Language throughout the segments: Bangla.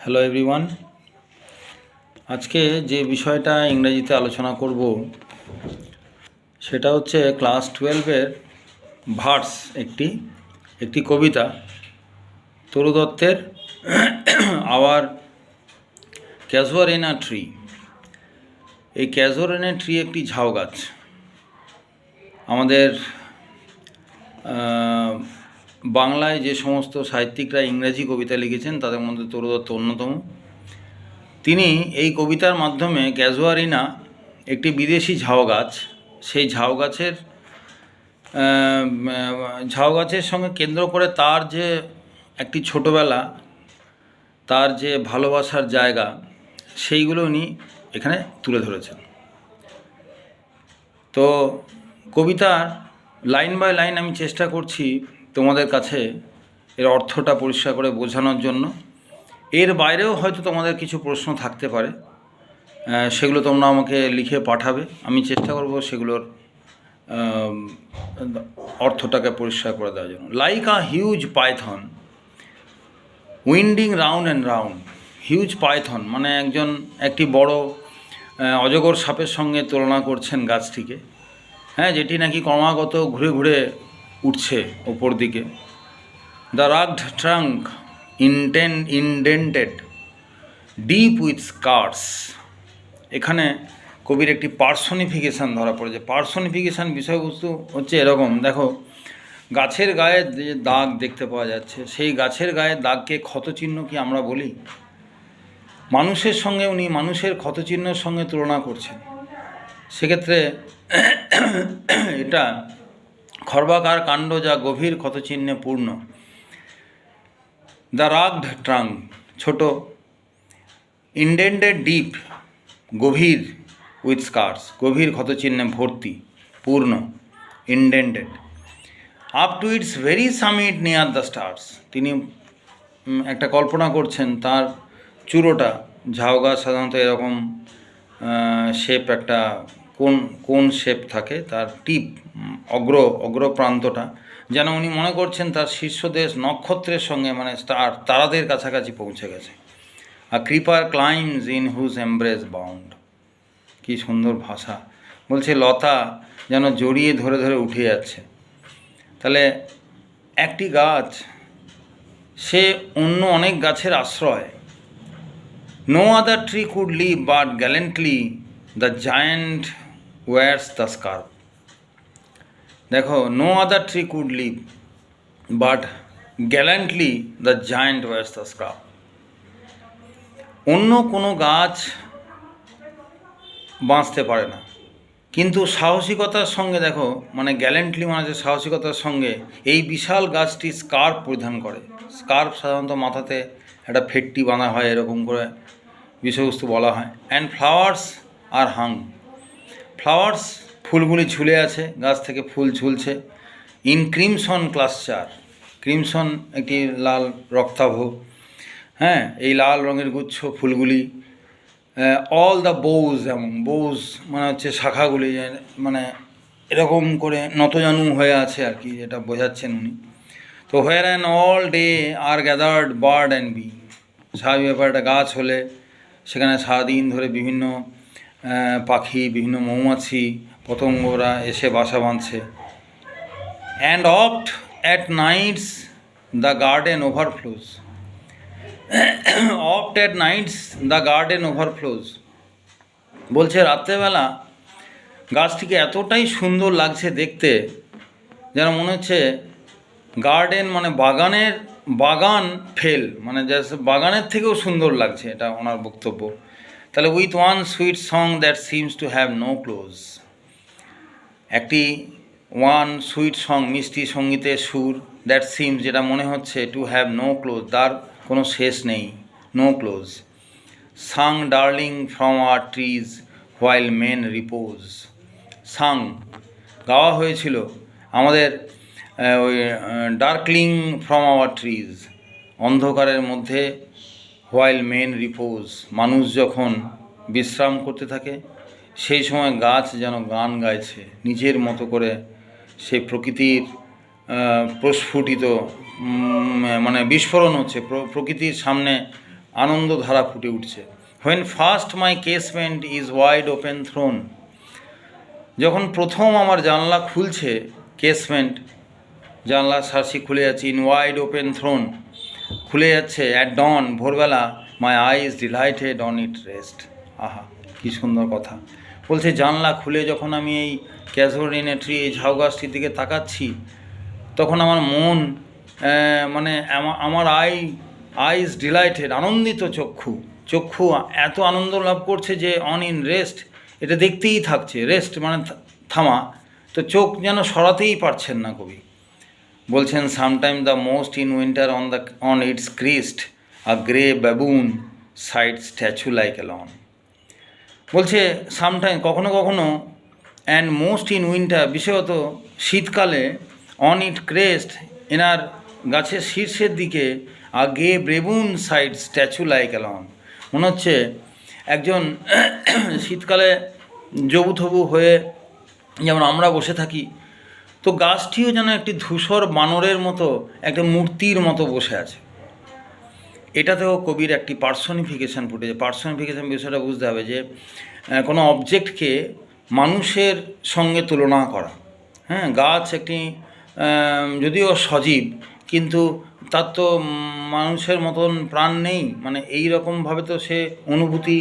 হ্যালো এভরিওয়ান আজকে যে বিষয়টা ইংরেজিতে আলোচনা করব, সেটা হচ্ছে ক্লাস টুয়েলভের ভার্স একটি একটি কবিতা তরু দত্তের আওয়ার ক্যাজুয়ারেনা ট্রি এই ক্যাজুয়ারেনা ট্রি একটি ঝাউ গাছ আমাদের বাংলায় যে সমস্ত সাহিত্যিকরা ইংরেজি কবিতা লিখেছেন, তাদের মধ্যে তরু দত্ত অন্যতম। তিনি এই কবিতার মাধ্যমে ক্যাজুয়ারিনা একটি বিদেশি ঝাউ গাছ, সেই ঝাউ গাছের ঝাউ গাছের সঙ্গে কেন্দ্র করে তার যে একটি ছোটোবেলা, তার যে ভালোবাসার জায়গা, সেইগুলো উনি এখানে তুলে ধরেছেন। তো কবিতার লাইন বাই লাইন আমি চেষ্টা করছি তোমাদের কাছে এর অর্থটা পরিষ্কার করে বোঝানোর জন্য। এর বাইরেও হয়তো তোমাদের কিছু প্রশ্ন থাকতে পারে। সেগুলো তোমরা আমাকে লিখে পাঠাবে। আমি চেষ্টা করব সেগুলোর অর্থটাকে পরিষ্কার করে দেওয়ার জন্য। Like a huge python winding round and round huge python মানে একজন, একটি বড় অজগর সাপের সঙ্গে তুলনা করছেন গাছটিকে। হ্যাঁ যেটি নাকি ক্রমাগত ঘুরে ঘুরে উঠছে ওপর দিকে। The rugged trunk inten indented deep with scars এখানে কবির একটি পার্সনিফিকেশান ধরা পড়েছে। পার্সনিফিকেশান বিষয়বস্তু হচ্ছে এরকম। দেখো, গাছের গায়ে যে দাগ দেখতে পাওয়া যাচ্ছে, সেই গাছের গায়ে দাগকে ক্ষতচিহ্ন কি আমরা বলি? মানুষের সঙ্গে উনি মানুষের ক্ষতচিহ্নের সঙ্গে তুলনা করছেন। সেক্ষেত্রে এটা খর্বাকার কাণ্ড যা গভীর ক্ষতচিহ্নে পূর্ণ। দ্য রাগড ট্রাং ছোট। ইন্ডেন্টেড ডিপ, গভীর উইথ স্কার্স, গভীর ক্ষতচিহ্নে ভর্তি, পূর্ণ, indented. Up to its very summit near the stars. তিনি একটা কল্পনা করছেন, তার চূড়োটা, ঝাউ গাছ সাধারণত এরকম শেপ একটা, কোন কোন শেপ থাকে, তার টিপ অগ্র অগ্র প্রান্তটা যেন উনি মনে করছেন তার শীর্ষদেশ নক্ষত্রের সঙ্গে মানে স্টার তারাদের কাছাকাছি পৌঁছে গেছে। আর creeper climbs in whose embrace bound. কি সুন্দর ভাষা। বলছে, লতা যেন জড়িয়ে ধরে ধরে উঠে যাচ্ছে। তাহলে একটি গাছ, সে অন্য অনেক গাছের আশ্রয়। No other tree could live but gallantly the giant wears the scarf দেখো no other tree could live but gallantly the giant wears the scarf অন্য কোনো গাছ বাঁচতে পারে না। কিন্তু সাহসিকতার সঙ্গে দেখো মানে গ্যালেন্টলি মানে যে সাহসিকতার সঙ্গে, এই বিশাল গাছটি স্কার্ফ পরিধান করে। স্কার্ফ সাধারণত মাথাতে একটা ফেটটি বাঁধা হয়, এরকম করে বিষয়বস্তু বলা হয়। And flowers R Hang flowers ফুলগুলি ঝুলে আছে, গাছ থেকে ফুল ঝুলছে। ইন ক্রিমসন ক্লাস্টার ক্রিমসন একটি লাল রক্তাভ হ্যাঁ এই লাল রঙের গুচ্ছ ফুলগুলি অল দ্য বৌজ যেমন বৌজ মানে হচ্ছে শাখাগুলি মানে এরকম করে নতজানু হয়ে আছে আর কি, যেটা বোঝাচ্ছেন উনি। তো whereon all day are gathered bird and bee স্বাভাবিক ব্যাপার, একটা গাছ হলে সেখানে সারাদিন ধরে বিভিন্ন পাখি, বিভিন্ন মৌমাছি পতঙ্গরা এসে বাসা বাঁধছে। And oft at nights the garden overflows oft at nights the garden overflows বলছে, রাত্রেবেলা গাছটিকে এতটাই সুন্দর লাগছে দেখতে, যেন মনে হচ্ছে গার্ডেন মানে বাগানের বাগান ফেল মানে জাস্ট বাগানের থেকেও সুন্দর লাগছে। এটা ওনার বক্তব্য। তাহলে with one sweet song that seems to have no close একটি ওয়ান সুইট সং, মিষ্টি সঙ্গীতের সুর দ্যাট সিমস যেটা মনে হচ্ছে টু হ্যাভ নো ক্লোজ তার কোনো শেষ নেই no close sung darkling from our trees while men repose sung গাওয়া হয়েছিল আমাদের ওই ডার্কলিং ফ্রম আওয়ার ট্রিজ অন্ধকারের মধ্যে হোয়াইল মেন রিপোজ মানুষ যখন বিশ্রাম করতে থাকে সেই সময় গাছ যেন গান গাইছে, নিজের মতো করে সেই প্রকৃতির প্রস্ফুটিত মানে বিস্ফোরণ হচ্ছে, প্র- প্রকৃতির সামনে আনন্দধারা ফুটে উঠছে। When first my casement is wide open thrown যখন প্রথম আমার জানলা খুলছে কেসমেন্ট জানলা সার্সি খুলে যাচ্ছে ইন ওয়াইড ওপেন থ্রোন খুলে যাচ্ছে অ্যাট ডন ভোরবেলা my eyes delighted on it rest আহা, কি সুন্দর কথা। বলছে, জানলা খুলে যখন আমি এই ক্যাজোরিনে ট্রি এই ঝাউ গাছটির দিকে তাকাচ্ছি, তখন আমার মন মানে আমার আই আইজ ডিলাইটেড আনন্দিত চক্ষু চক্ষু এত আনন্দ লাভ করছে যে অন ইন রেস্ট এটা দেখতেই থাকছে রেস্ট মানে থামা, তো চোখ যেন সরাতেই পারছেন না কবি। বলছেন sometime the most in winter on the on its crest a grey baboon side statue like alone বলছে সামটাইম কখনো কখনো অ্যান্ড মোস্ট ইন উইন্টার বিশেষত শীতকালে অন ইট ক্রেস্ট এনার গাছের শীর্ষের দিকে a grey baboon side statue like alone মনে হচ্ছে একজন শীতকালে জবুথবু হয়ে যেমন আমরা বসে থাকি, তো গাছটিও যেন একটি ধূসর বানরের মতো, একটা মূর্তির মতো বসে আছে। এটাতেও কবির একটি পার্সনিফিকেশান ফুটেছে। পার্সনিফিকেশান বিষয়টা বুঝতে হবে যে কোনো অবজেক্টকে মানুষের সঙ্গে তুলনা করা। হ্যাঁ গাছ একটি যদিও সজীব, কিন্তু তার তো মানুষের মতন প্রাণ নেই। মানে এই রকমভাবে তো সে অনুভূতি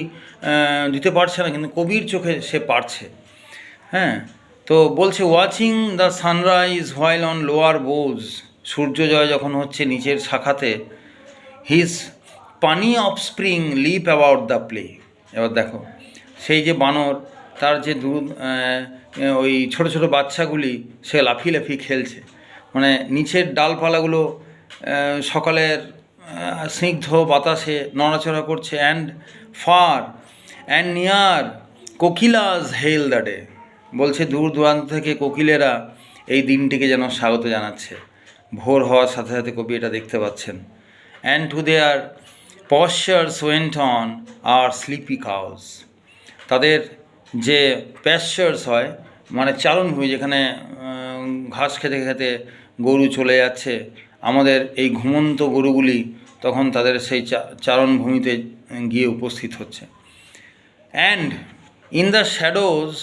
দিতে পারছে না, কিন্তু কবির চোখে সে পারছে। হ্যাঁ তো বলছে watching the sunrise while on lower boughs সূর্যোদয় যখন হচ্ছে নিচের শাখাতে his puny offspring leap about the play এবার দেখো, সেই যে বানর, তার যে দু ওই ছোট ছোট বাচ্চাগুলি, সে লাফিয়ে লাফিয়ে খেলছে। মানে নিচের ডালপালাগুলো সকালের স্নিগ্ধ বাতাসে নড়াচড়া করছে। And far and near kokilas hail the day বলছে, দূর দূরান্ত থেকে কোকিলেরা এই দিনটিকে যেন স্বাগত জানাচ্ছে। ভোর হওয়ার সাথে সাথে কবি এটা দেখতে পাচ্ছেন। And to their pastures went on our sleepy cows তাদের যে প্যাশ্চার্স হয় মানে চারণভূমি যেখানে ঘাস খেতে খেতে গরু চলে যাচ্ছে, আমাদের এই ঘুমন্ত গরুগুলি তখন তাদের সেই চারণভূমিতে গিয়ে উপস্থিত হচ্ছে। And in the shadows,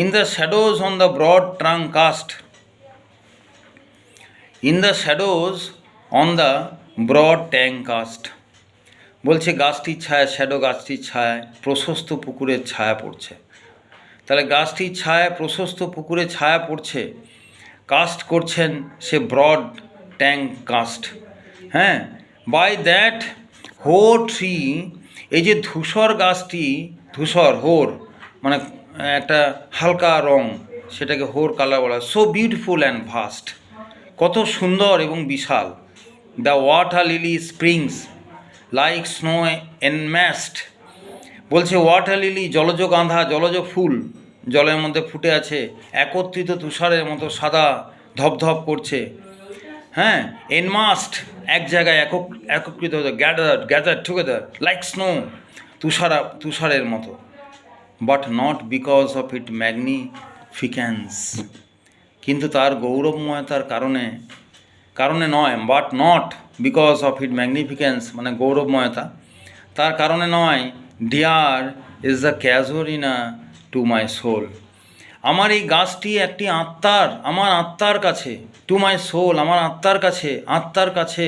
in the shadows on the broad trunk cast, in the shadows on the broad tank cast বলছে, গাছটির ছায়া, শ্যাডো গাছটির ছায়ায় প্রশস্ত পুকুরের ছায়া পড়ছে। তাহলে গাছটির ছায়া, প্রশস্ত পুকুরে ছায়া পড়ছে। কাস্ট করছেন সে ব্রড ট্যাঙ্ক কাস্ট হ্যাঁ বাই দ্যাট হো ট্রি, এই যে ধূসর গাছটি, ধূসর, হোর মানে একটা হালকা রং, সেটাকে হোর কালার বলা সো বিউটিফুল অ্যান্ড ভাস্ট কত সুন্দর এবং বিশাল। The water lily springs like snow enmassed বলছে ওয়াটার লিলি জলজ গাঁধা, জলজ ফুল জলের মধ্যে ফুটে আছে। একত্রিত তুষারের মতো সাদা ধপধপ করছে। হ্যাঁ এনমাস্ট এক জায়গায় একক একত্রিত gather gather together like snow Thushara, তুষারের মতো। But not because of it magnificence কিন্তু তার গৌরবময়তার কারণে কারণে নয় but not because of it magnificence মানে গৌরবময়তা। তার কারণে নয় dear is the casuarina to my soul আমার এই গাছটি একটি আত্মার, আমার আত্মার কাছে টু মাই সোল আমার আত্মার কাছে আত্মার কাছে,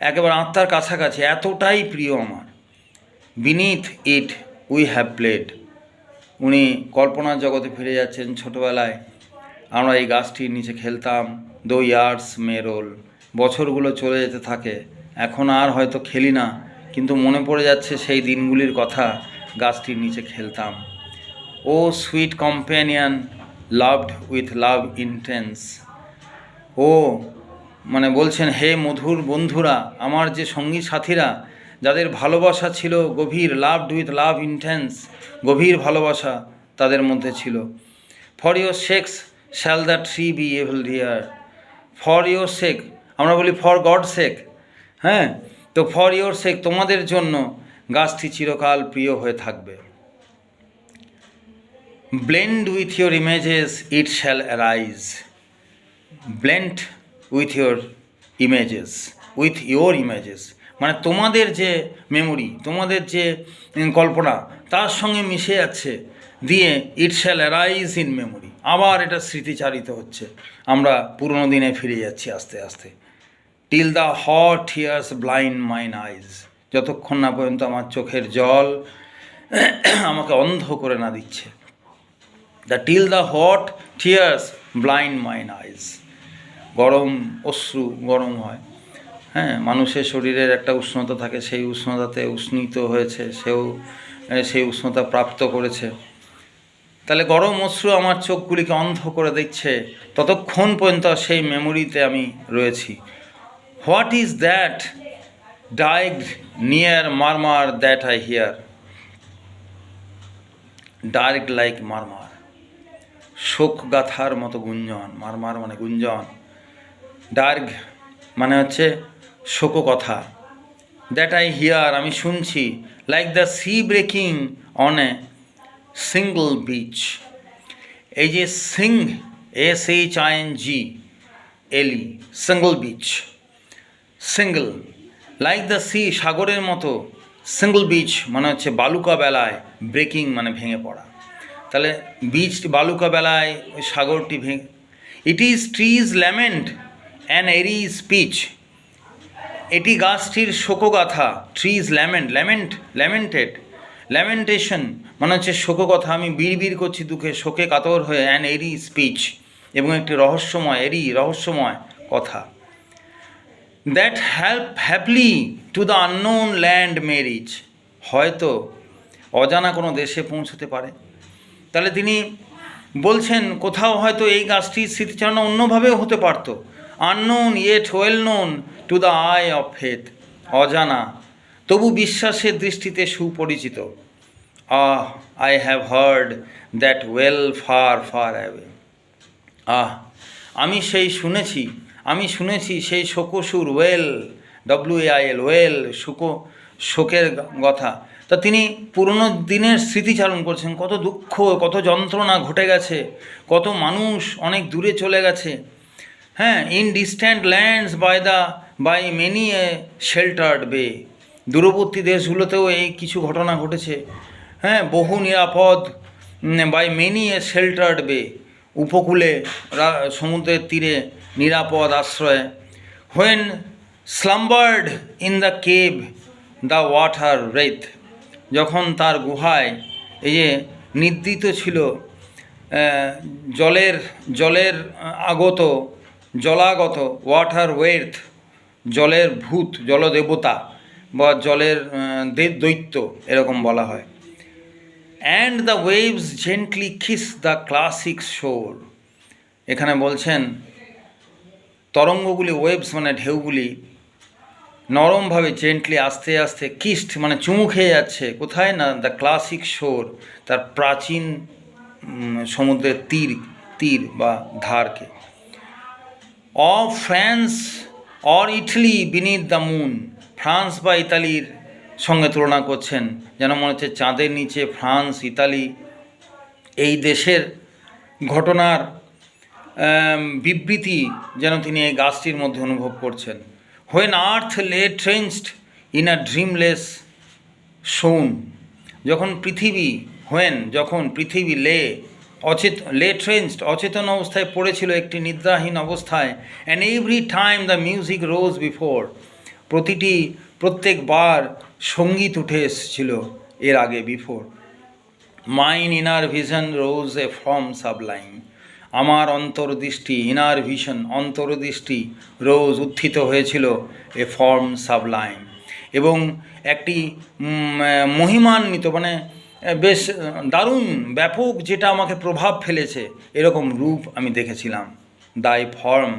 একেবারে আত্মার কাছাকাছি, এতটাই প্রিয় আমার। Beneath it we have played উনি কল্পনার জগতে ফিরে যাচ্ছেন ছোটোবেলায়। আমরা এই গাছটির নিচে খেলতাম। দো ইয়ার্স মে রোল। বছরগুলো চলে যেতে থাকে। এখন আর হয়তো খেলি না, কিন্তু মনে পড়ে যাচ্ছে সেই দিনগুলির কথা গাছটির নিচে খেলতাম। O sweet companions loved with love intense. O মানে বলছেন, হে মধুর বন্ধুরা, আমার যে সঙ্গী সাথীরা, যাদের ভালোবাসা ছিল গভীর, লাভড উইথ লাভ ইন্টেন্স, গভীর ভালোবাসা তাদের মধ্যে ছিল। For your sakes shall the tree be ever dear. For your sake আমরা বলি ফর গড সেক হ্যাঁ? তো ফর ইয়োর সেক তোমাদের জন্য গাছটি চিরকাল প্রিয় হয়ে থাকবে। Blend with your images it shall arise blend with your images with your images মানে তোমাদের যে মেমোরি তোমাদের যে কল্পনা, তার সঙ্গে মিশে যাচ্ছে, দিয়ে it shall arise in memory আবার এটা স্মৃতিচারিত হচ্ছে। আমরা পুরনো দিনে ফিরে যাচ্ছি আস্তে আস্তে। Till the hot hears blind mine eyes যতক্ষণ না পর্যন্ত আমার চোখের জল আমাকে অন্ধ করে না দিচ্ছে। The till the hot tears blind mine eyes গরম অশ্রু গরম হয়। হ্যাঁ মানুষের শরীরের একটা উষ্ণতা থাকে, সেই উষ্ণতাতে উষ্ণিত হয়েছে, সেও, সেই উষ্ণতা প্রাপ্ত করেছে। তাহলে গরম অশ্রু আমার চোখগুলিকে অন্ধ করে দিচ্ছে। ততক্ষণ পর্যন্ত সেই মেমোরিতে আমি রয়েছি। What is that dirged near murmur that I hear dark like murmur শোক গাথার মতো গুঞ্জন। মারমার মানে গুঞ্জন। ডার্ক মানে হচ্ছে শোক কথা। দ্যাট আই হিয়ার আমি শুনছি। Like the sea breaking on a single beach এই যে shing, S H I N G, L E single beach single like the sea সাগরের মতো সিঙ্গল বিচ মানে হচ্ছে বালুকা বেলায় ব্রেকিং মানে ভেঙে পড়া। তাহলে বিচ বালুকা বেলায় ওই সাগরটি ভেঙে it is trees lament an eerie speech এটি গাছটির শোকগাথা trees lament lament lamented lamentation মানে হচ্ছে শোককথা আমি বিড়বিড় করছি দুঃখে, শোকে কাতর হয়ে অ্যান এরি স্পিচ এবং একটি রহস্যময় এরি রহস্যময় কথা। That help haply to the unknown land may reach হয়তো অজানা কোনো দেশে পৌঁছতে পারে। তাহলে তিনি বলছেন, কোথাও হয়তো এই গাছটির স্মৃতিচারণা অন্যভাবেও হতে পারত। Unknown yet well known to the eye of faith অজানা, তবু বিশ্বাসের দৃষ্টিতে সুপরিচিত। আহ I have heard that wail far far away ah, আমি সেই শুনেছি, আমি শুনেছি সেই শোকসুর ওয়েল ডব্লিউ এল ওয়েল শোকো, শোকের কথা। তা তিনি পুরনো দিনের স্মৃতিচারণ করছেন, কত দুঃখ, কত যন্ত্রণা ঘটে গেছে, কত মানুষ অনেক দূরে চলে গেছে। হ্যাঁ in distant lands by the by many a sheltered bay দূরবর্তী দেশগুলোতেও এই কিছু ঘটনা ঘটেছে। হ্যাঁ বহু নিরাপদ বাই মেনি এ শেল্টার্ড বে উপকূলে সমুদ্রের তীরে নিরাপদ আশ্রয়ে। When slumbered in the cave the water wraith যখন তার গুহায় এই যে নিদ্রিত ছিল জলের জলের আগত, জলাগত ওয়াটার ওয়েথ জলের ভূত, জলদেবতা বা জলের দৈত্য, এরকম বলা হয়। And the waves gently kiss the classic shore এখানে বলছেন, তরঙ্গগুলি ওয়েভস মানে ঢেউগুলি নরমভাবে জেন্টলি আস্তে আস্তে কিস্ট মানে চুমু খেয়ে যাচ্ছে। কোথায় না? দ্য ক্লাসিক শোর তার প্রাচীন সমুদ্রের তীর তীর বা ধারকে। Of France or Italy beneath the moon France বা ইতালির সঙ্গে তুলনা করছেন, যেন মনে হচ্ছে চাঁদের নিচে ফ্রান্স, ইতালি এই দেশের ঘটনার বিবৃতি যেন তিনি এই গাছটির মধ্যে অনুভব করছেন। হোয়েন আর্থ লে ট্রেঞ্চড ইন আ ড্রিমলেস সোন যখন পৃথিবী হোয়েন যখন পৃথিবী লে, অচেত, লে ট্রেঞ্চড অচেতন অবস্থায় পড়েছিল একটি নিদ্রাহীন অবস্থায় and every time the music rose before প্রতিটি, প্রত্যেকবার সংগীত উঠে এসেছিল এর আগে before mine inner vision rose a from sublime আমার অন্তর্দৃষ্টি ইনার ভিশন অন্তর্দৃষ্টি রোজ উত্থিত হয়েছিল এ ফর্ম সাবলাইন এবং একটি মহিমান্বিত মানে বেশ দারুণ, ব্যাপক যেটা আমাকে প্রভাব ফেলেছে, এরকম রূপ আমি দেখেছিলাম। দাই ফর্ম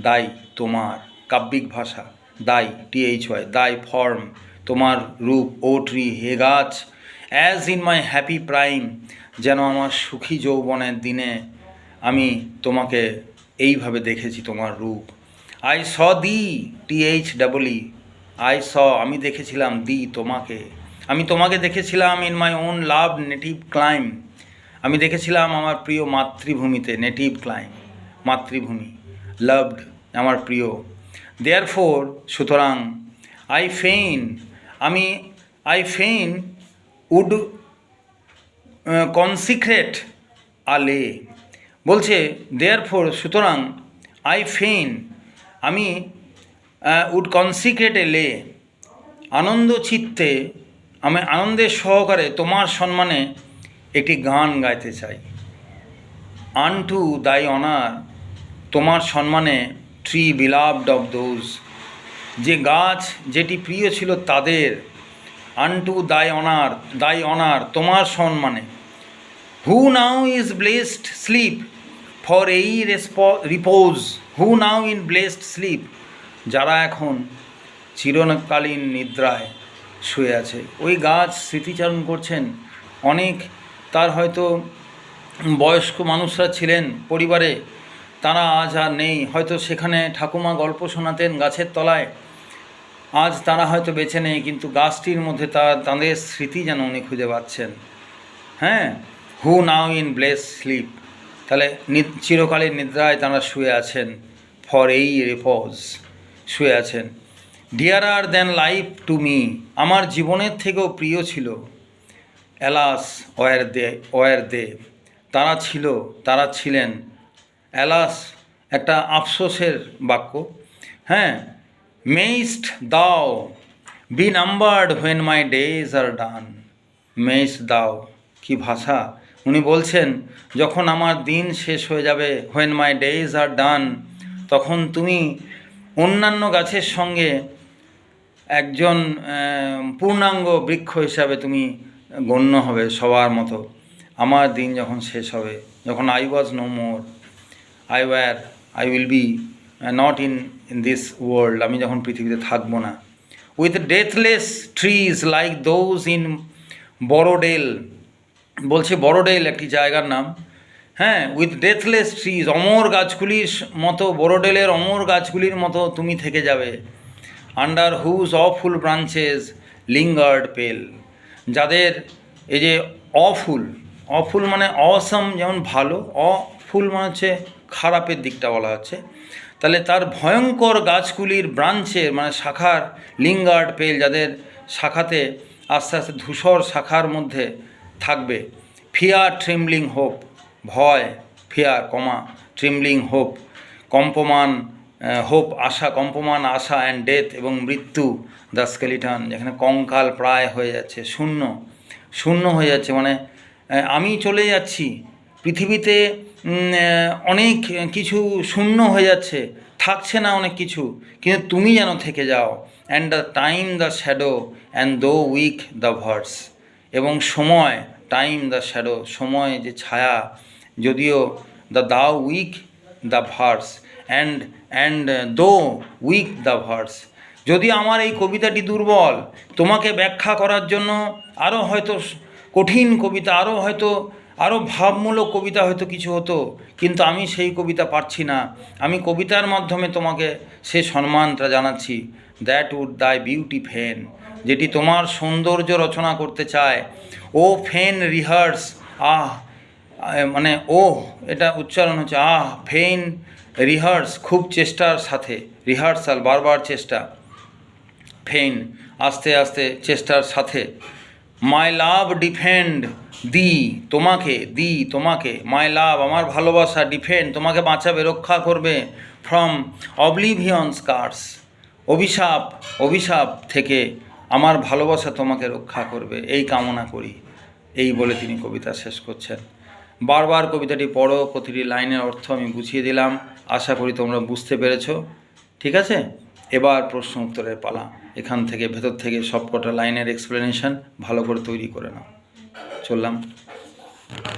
দাই তোমার, কাব্যিক ভাষা, দাই টিএইচ ওয়াই দাই ফর্ম তোমার রূপ ও ট্রি হে গাছ as in my happy prime যেন আমার সুখী যৌবনের দিনে আমি তোমাকে এইভাবে দেখেছি তোমার রূপ। I saw thee T TH double E I saw আমি দেখেছিলাম দি তোমাকে। আমি তোমাকে দেখেছিলাম in my own love native clime আমি দেখেছিলাম আমার প্রিয় মাতৃভূমিতে নেটিভ ক্লাইম মাতৃভূমি লাভড আমার প্রিয়। দেয়ার ফোর সুতরাং আই ফেইন আমি আই ফেইন উড কনসিক্রেট আলে বলছে দেয়ার ফোর সুতরাং আই ফেইন আমি উড কনসিক্রেট লে আনন্দ চিত্তে, আমি আনন্দের সহকারে তোমার সম্মানে একটি গান গাইতে চাই। আনটু দাই অনার তোমার সম্মানে ট্রি বিলাভড অফ দোজ যে গাছ যেটি প্রিয় ছিল তাদের আনটু দাই অনার দাই অনার তোমার সম্মানে। Who now is blessed sleep for এই রেসপ repose who now in blessed sleep যারা এখন চিরকালীন নিদ্রায় শুয়ে আছে। ওই গাছ স্মৃতিচারণ করছেন অনেক, তার হয়তো বয়স্ক মানুষরা ছিলেন পরিবারে। তারা আজ আর নেই। হয়তো সেখানে ঠাকুমা গল্প শোনাতেন গাছের তলায়। আজ তারা হয়তো বেছে নেই, কিন্তু গাছটির মধ্যে তার তাঁদের স্মৃতি যেন উনি খুঁজে পাচ্ছেন। হ্যাঁ? Who now in bless sleep তাহলে চিরকালের নিদ্রায় তারা শুয়ে আছেন। ফর এই রেপজ শুয়ে আছেন। Dearer than life to me আমার জীবনের থেকেও প্রিয় ছিল। Alas were they were they তারা ছিল, তারা ছিলেন। অ্যালাস, একটা আফসোসের বাক্য। হ্যাঁ mayst thou be numbered when my days are done mayst thou, কি ভাষা? উনি বলছেন, যখন আমার দিন শেষ হয়ে যাবে হোয়েন মাই ডেজ আর ডান তখন তুমি অন্যান্য গাছের সঙ্গে একজন পূর্ণাঙ্গ বৃক্ষ হিসাবে তুমি গণ্য হবে সবার মতো। আমার দিন যখন শেষ হবে, যখন I was no more I were I will be not in in this world আমি যখন পৃথিবীতে থাকব না। With deathless trees like those in Borrowdale বলছে বড়োডেল একটি জায়গার নাম। হ্যাঁ উইথ ডেথলেস ট্রিজ অমর গাছগুলির মতো বড়োডেলের অমর গাছগুলির মতো তুমি থেকে যাবে। Under whose awful branches lingered pale যাদের, এই যে অফুল অফুল মানে অসম যেমন ভালো অফুল মানে হচ্ছে খারাপের দিকটা বলা হচ্ছে। তাহলে তার ভয়ঙ্কর গাছগুলির ব্রাঞ্চের মানে শাখার লিঙ্গার্ড পেল যাদের শাখাতে আস্তে আস্তে ধূসর শাখার মধ্যে থাকবে। ফিয়ার ট্রিমলিং হোপ, ভয়, ফিয়ার, কমা, ট্রিমলিং হোপ, কম্পমান হোপ, আশা, কম্পমান, আশা অ্যান্ড ডেথ এবং মৃত্যু দ্য স্কেলিটন, যেখানে কঙ্কাল প্রায় হয়ে যাচ্ছে, শূন্য শূন্য হয়ে যাচ্ছে। মানে আমি চলে যাচ্ছি। পৃথিবীতে অনেক কিছু শূন্য হয়ে যাচ্ছে। থাকছে না অনেক কিছু। কিন্তু তুমি যেন থেকে যাও। And the time the shadow and though weak the verse এবং সময় টাইম দ্য শ্যাডো সময় যে ছায়া, যদিও the though weak the verse and and though weak the verse যদি আমার এই কবিতাটি দুর্বল, তোমাকে ব্যাখ্যা করার জন্য আরও হয়তো কঠিন কবিতা আরও হয়তো আরও ভাবমূলক কবিতা হয়তো কিছু হতো, কিন্তু আমি সেই কবিতা পারছি না। আমি কবিতার মাধ্যমে তোমাকে সে সম্মানটা জানাচ্ছি। দ্যাট উড দাই বিউটি ফেন যেটি তোমার সৌন্দর্য রচনা করতে চায়। ও ফেন রিহার্স আহ মানে ও এটা উচ্চারণ হচ্ছে, আহ ফেন রিহার্স খুব চেষ্টার সাথে রিহার্সাল বারবার চেষ্টা। ফেন আস্তে আস্তে চেষ্টার সাথে। মাই লাভ ডিফেন্ড দি তোমাকে দি তোমাকে। মাই লাভ আমার ভালোবাসা ডিফেন্ড তোমাকে বাঁচাবে, রক্ষা করবে ফ্রম অবলিভিয়ন স্কার্স অভিশাপ অভিশাপ থেকে আমার ভালোবাসা তোমাকে রক্ষা করবে। এই কামনা করি। এই বলে তিনি কবিতা শেষ করছেন। বারবার কবিতাটি পড়ো, প্রতিটি লাইনের অর্থ আমি বুঝিয়ে দিলাম। আশা করি তোমরা বুঝতে পেরেছ। ঠিক আছে? এবার প্রশ্ন উত্তরের পালা। এখান থেকে ভেতর থেকে সবকটা লাইনের এক্সপ্লেনেশন ভালো করে তৈরি করে নাও। চললাম।